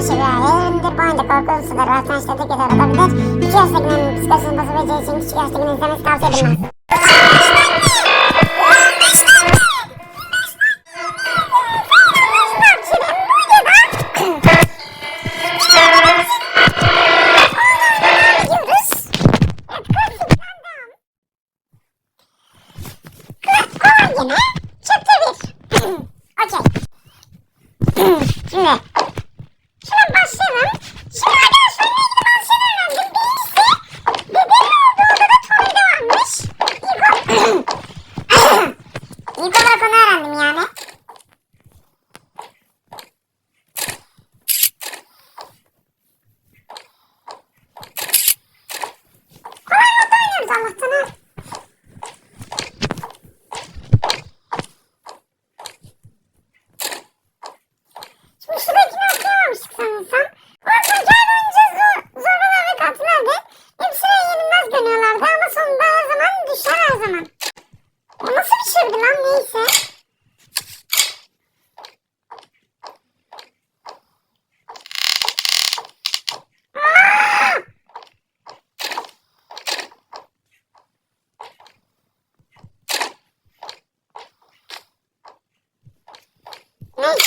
her şey veya eğlendir. Bu oyunda korku unsurları, rastlanışta tek yeter olabilir. Küçük.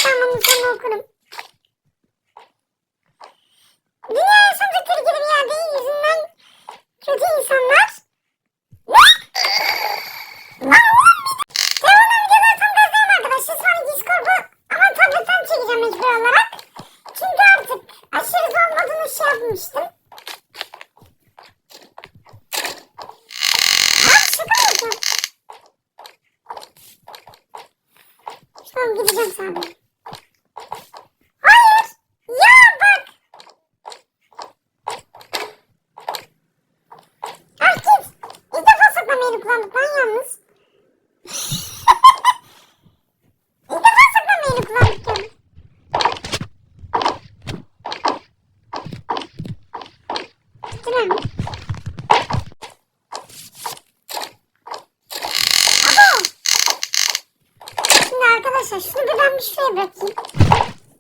tamamını sana okurum. Dünya yaşandıkları gibi bir yerde yüzünden kötü insanlar. Ne? Devamlı videodan tam gazlayayım arkadaşlar. Sonra Discord'u ama tabletten çekeceğim mecbur olarak. Çünkü artık aşırı zor modunu şey yapmıştım. Tamam gideceğim sandım. bakayım.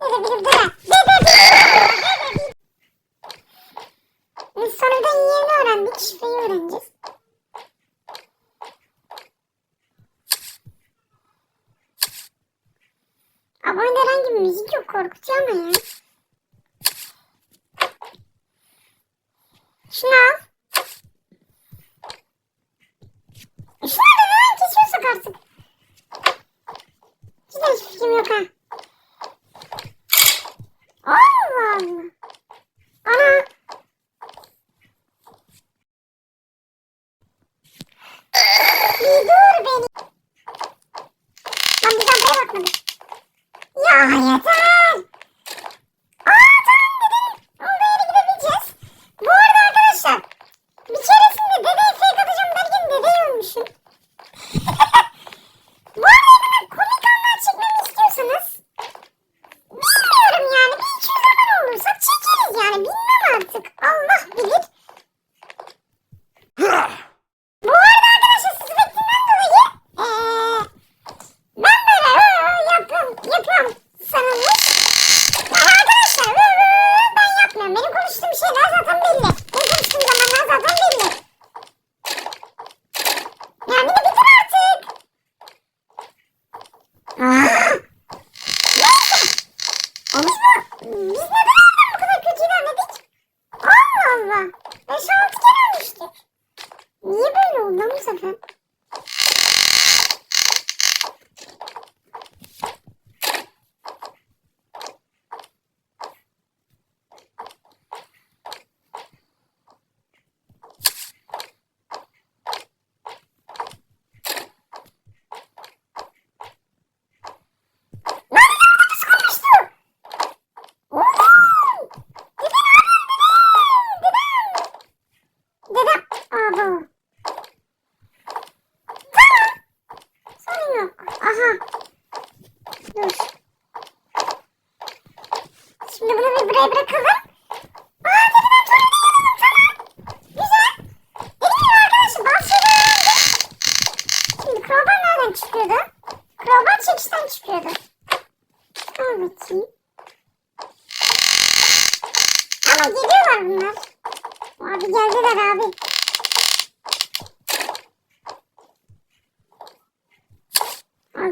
Dede bir bırak. Dede bir Ve sonunda yerini öğrendik. Şifreyi öğreneceğiz. Abonede herhangi bir müzik yok. Korkutuyor ama ya. Şunu al. E şunu da hemen kesiyorsak artık. Hiç fikrim yok ha.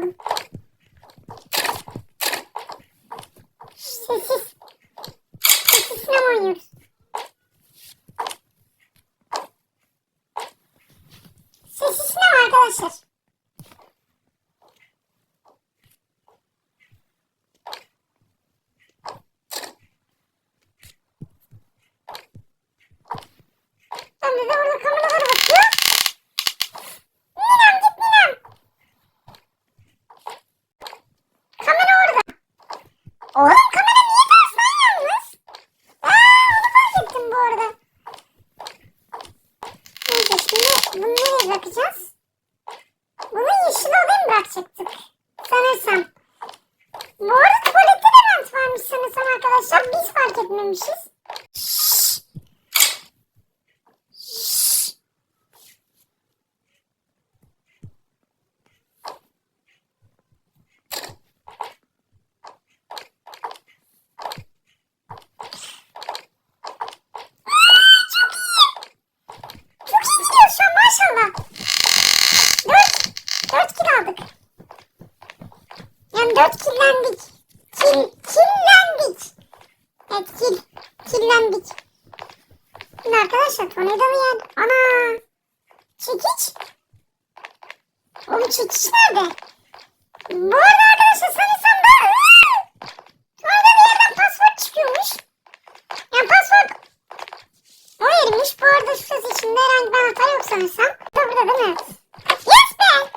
Aldım. Sessiz. Sessiz sinema oynuyoruz. Sessiz sinema arkadaşlar. Ben de orada kameralara bakıyor. Ninem git Ninem. Kamera orada. Oğlum kamera niye ters lan yalnız? Aa onu fark ettim bu arada. Neyse şimdi bunu nereye bırakacağız? Bunu yeşil odaya mı bırakacaktık? Sanırsam. Bu arada tuvalette de vent varmış sanırsam arkadaşlar. Biz fark etmemişiz. Şşş. Şşş. Çok iyi gidiyor şu an maşallah. Dört, dört kil aldık. Yani dört killendik. Kil, killendik. Evet kil, killendik. Şimdi arkadaşlar tornavidalı yer. Ana. Çekiç. Oğlum çekiç nerede? Bu arada arkadaşlar sanırsam da tornavidalı yerden pasaport çıkıyormuş. Yani pasaport o yermiş. Bu arada şurası içinde herhangi bir anahtar yok sanırsam. Burada değil mi? Yes be!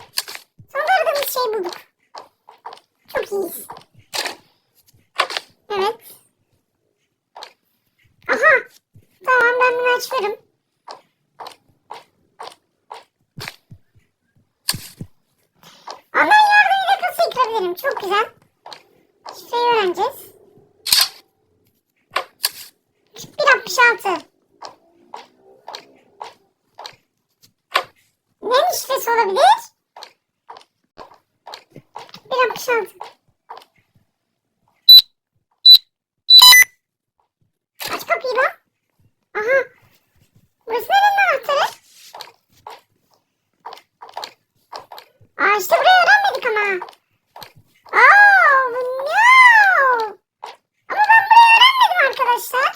Sonunda aradığımız şeyi bulduk. Çok iyiyiz. Evet. Aha! Tamam ben bunu açıyorum. Ondan yardımıyla kasa yıkabilirim. Çok güzel. Şifreyi öğreneceğiz. 4166 Ne şifresi olabilir? 166 Aç kapıyı lan. Aha. Burası nerenin anahtarı? Aa işte burayı öğrenmedik ama. Oh no. Ama ben burayı öğrenmedim arkadaşlar.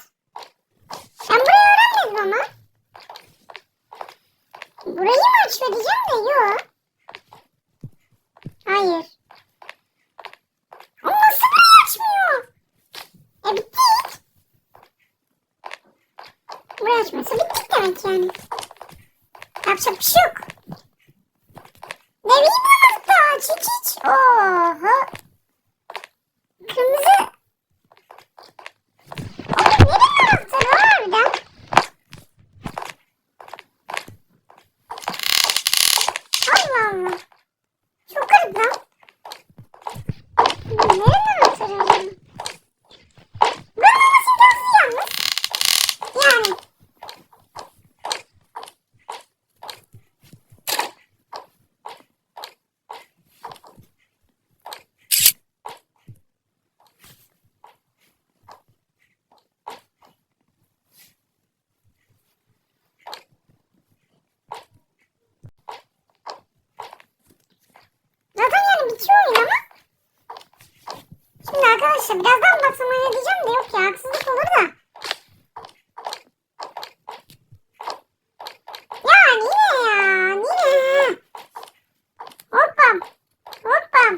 Ben burayı öğrenmedim ama. Burayı mı açıyor diyeceğim de yok. Hayır. Ama nasıl burayı açmıyor? E bittik. Burayı açmıyorsa bittik demek yani. Yapacak bir şey yok. Nereyi bulduk da çekiç. Oho. Kırmızı. Oğlum nereye anahtarı var harbiden? Allah Allah. Çok garip lan. Nereden anahtarı acaba? Buranın olması imkansız yalnız. Yani. Zaten yani bitiyor oyun ama. Arkadaşlar birazdan basmaya diyeceğim de yok ya haksızlık olur da. Ya niye ya niye? Hoppam. Hoppam.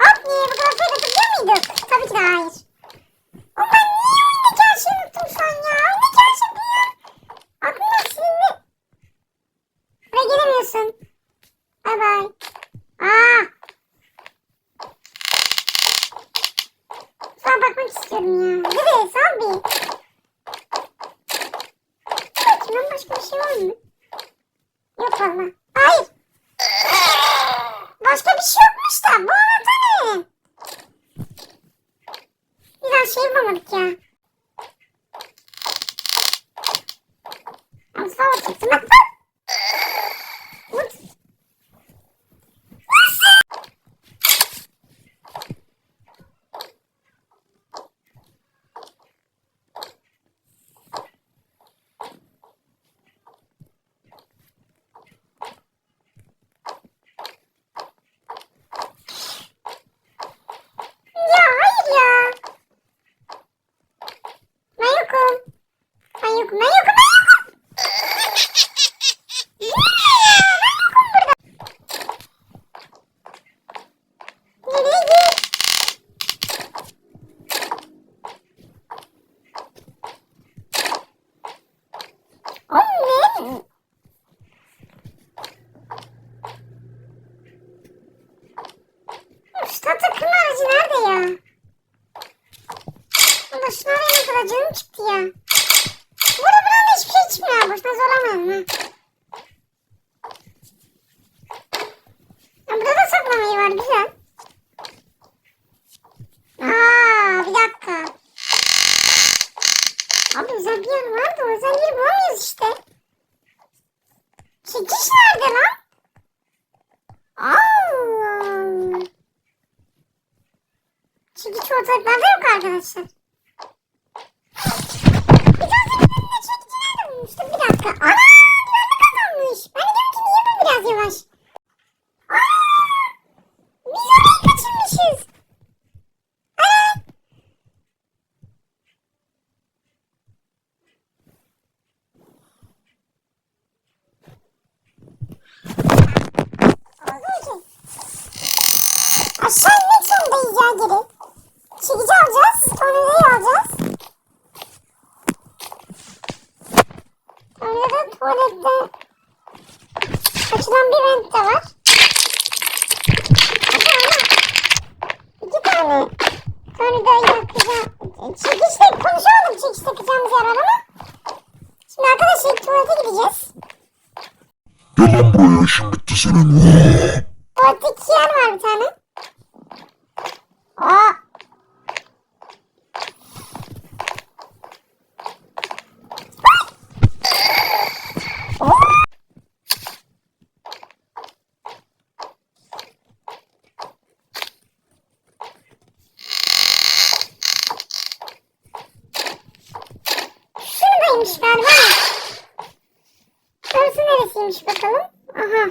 Hop niye bu kadar fayda tutabiliyor muyduk? Tabii ki de hayır. Oğlum ben niye oyundaki her şeyi unuttum şu an ya? Oyundaki her şey biliyorum. Aklımdan silindi. Buraya gelemiyorsun. Bay bay. Aa. Sana bakmak istiyorum ya. Nereye? Sal bir. Bakayım başka bir şey var mı? Yok valla. Hayır. Başka bir şey yokmuş da. Bu anahtar ne? Bir daha şey bulamadık ya. Mutfağa çıktım. yok ben yokum Abi özel bir yer var da özel yeri bulamıyoruz işte. Çekiş nerede lan? Allah. Çekiç ortaklarda yok arkadaşlar. Bulmuştum? Bir dakika. Ana! Güvenlik kazanmış. Ben diyorum ki niye bu biraz yavaş? Aa! Biz orayı kaçırmışız. Ana! Oldu ki. Aşağı inmek zorundayız ya geri. Çekici alacağız. Tornavidayı alacağız. Sonra da tuvalette açılan bir vent de var. İki tane tornavidayı yakacağım. Çekiçle konuşamadım çekiç takacağımız yer var ama. Şimdi arkadaşlar tuvalete gideceğiz. Gel lan buraya işin bitti senin. Tuvalette iki yer var bir tane. Aa. Şuradaymış galiba. Orası neresiymiş bakalım. Aha.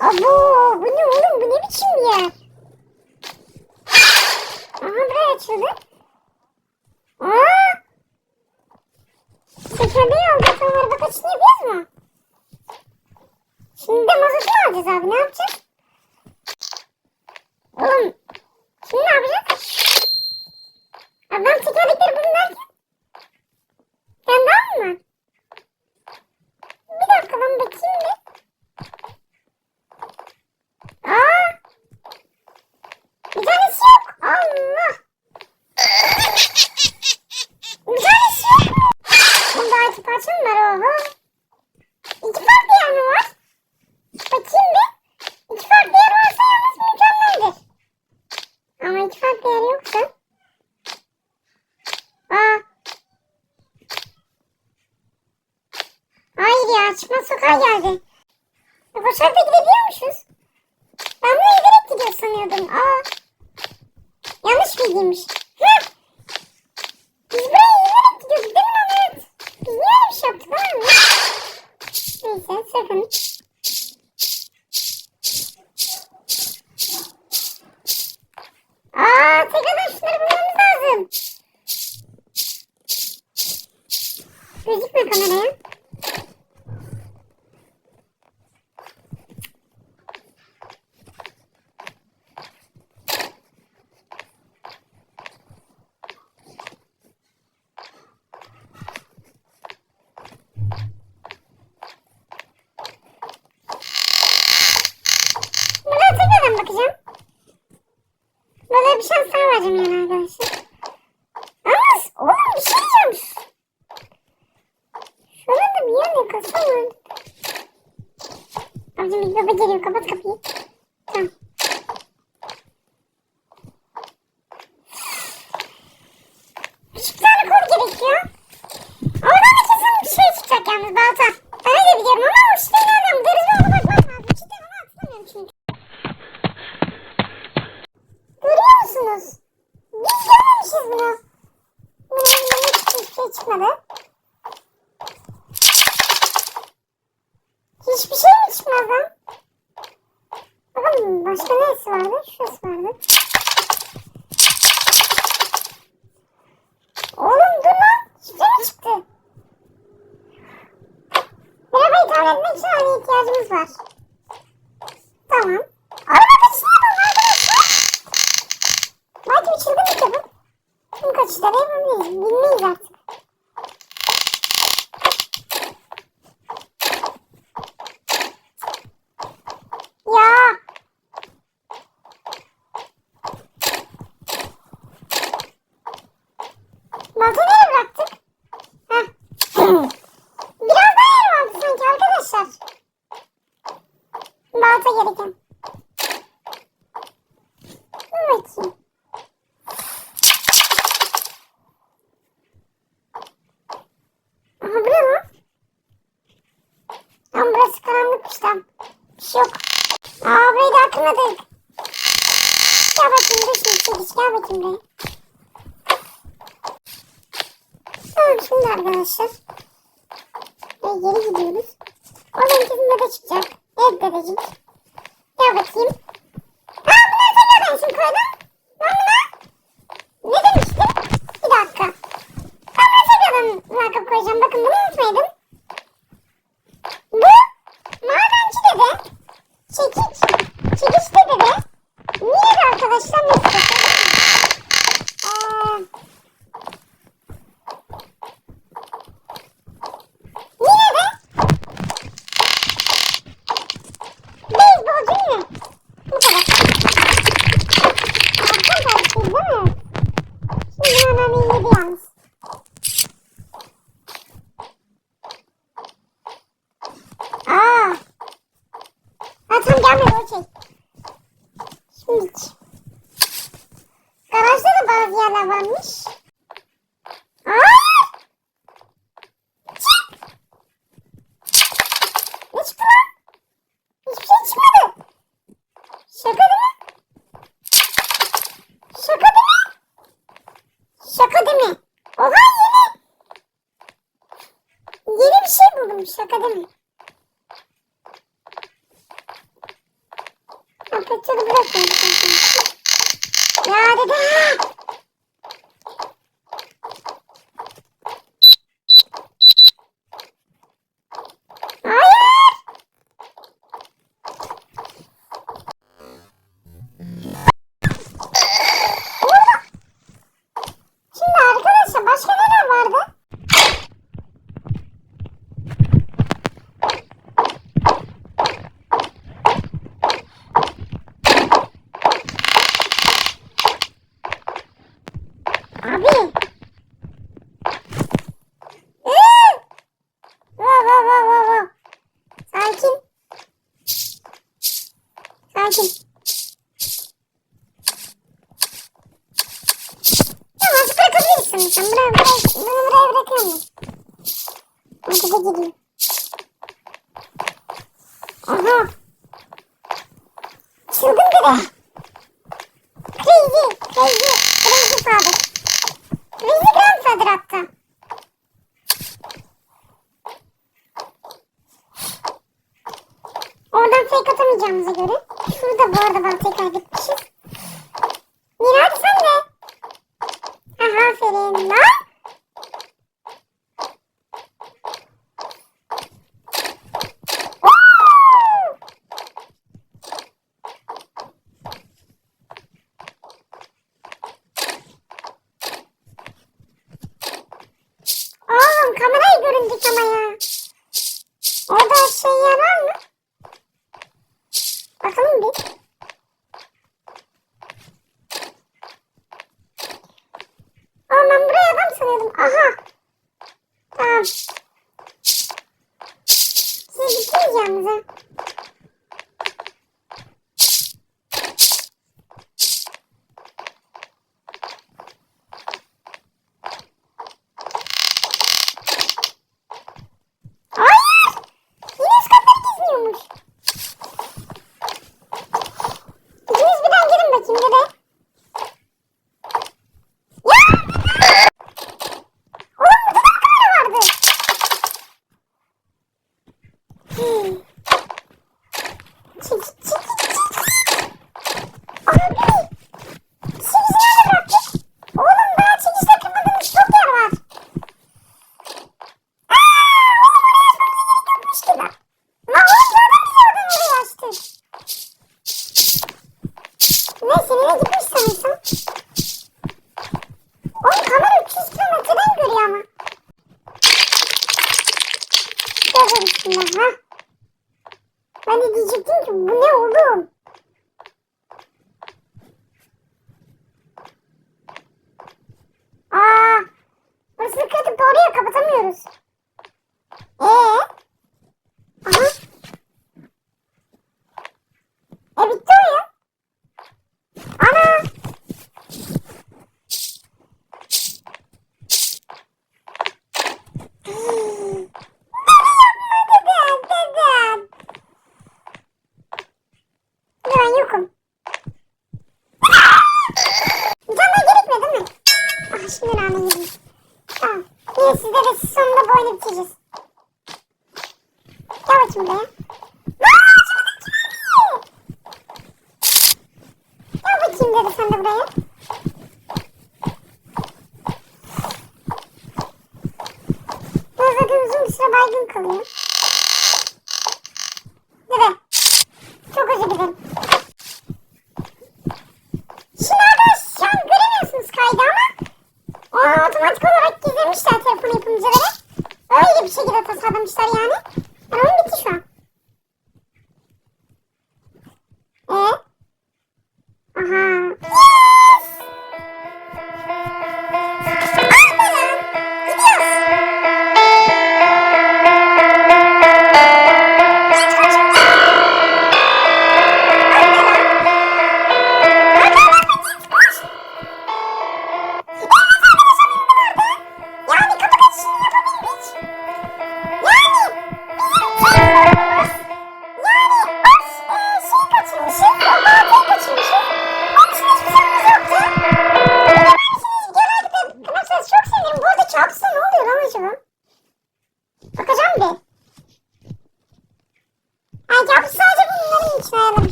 Abo bu ne oğlum bu ne biçim bir yer? Aha buraya açıldı. Aa! Tekerleği alacağız sonra araba kaçını yapıyoruz mu? Şimdi de mazotu mu alacağız abi ne yapacağız? Oğlum şimdi ne yapacağız? Abi ben tekerlekleri buldum derken. Sen daha mı var? Bir dakika ben bakayım bir. Aa! Bir tanesi yok. Allah! Bir tanesi yok. Bunda iki parça mı var oğlum? İki farklı yer mi var? Bakayım bir. İki farklı yer varsa yalnız mükemmeldir. Ama iki farklı yer yoksa. Aa! Hayır ya çıkmaz sokağa geldi. E, Koşarak da gidebiliyormuşuz. Ben buraya direkt gidiyor sanıyordum. Aa. Yanlış bilgiymiş. Hı. Biz buraya yürüyerek gidiyorduk değil mi Ahmet? Biz niye öyle bir şey yaptık lan Ahmet? Neyse sakın. Aa tekrardan şunları bulmamız lazım. Gözükme kameraya. Yeah. Yapabiliriz. Bilmeyiz artık. misin? Çekiş gel bakayım buraya. Tamam şimdi arkadaşlar. Ve geri gidiyoruz. Oradan kesin bebe çıkacak. Evet bebecik. Gel bakayım. Aa bunları tekrar ben şimdi koydum. Ne demiştim? Bir dakika. Ben bunu tekrardan muhakkak koyacağım. Bakın bunu unutmayalım. Bu madenci dede. Çekiç. Çekiç dede. ваша місце. Kapatacağını bırakın. Ya dedi. geldim. Tamam artık bırakabilirsin. Sen buraya bırak. Bunu buraya bırakıyorum. Hadi de gideyim. Aha. Çılgın biri. Crazy. Crazy. Crazy father. Crazy grandfather hatta. yapacağımıza göre. Şurada bu arada baltayı kaybetmişiz. Miraç sen de. Aha aferin lan. Oğlum kamerayı göründük ama Ben de diyecektim ki bu ne oğlum? Aa, burası kırdık doğruya kapatamıyoruz. Ee? Aha. E bitti oyun. şimdi. Lan Gel bakayım dedi sen de buraya. Bu zaten uzun bir süre baygın kalıyor. Dede. Çok özür dilerim. Şimdi arkadaşlar şu an kaydı ama otomatik olarak gizlemişler telefon yapımcıları. Öyle bir şekilde tasarlamışlar yani.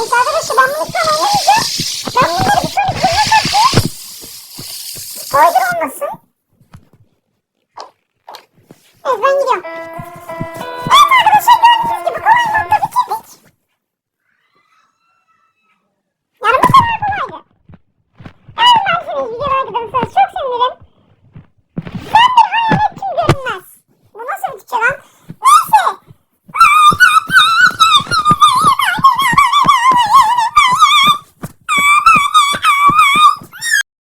Neyse arkadaşlar ben bunu sana alamayacağım. Ben bunları bir tane kızla satayım. Spoiler olmasın.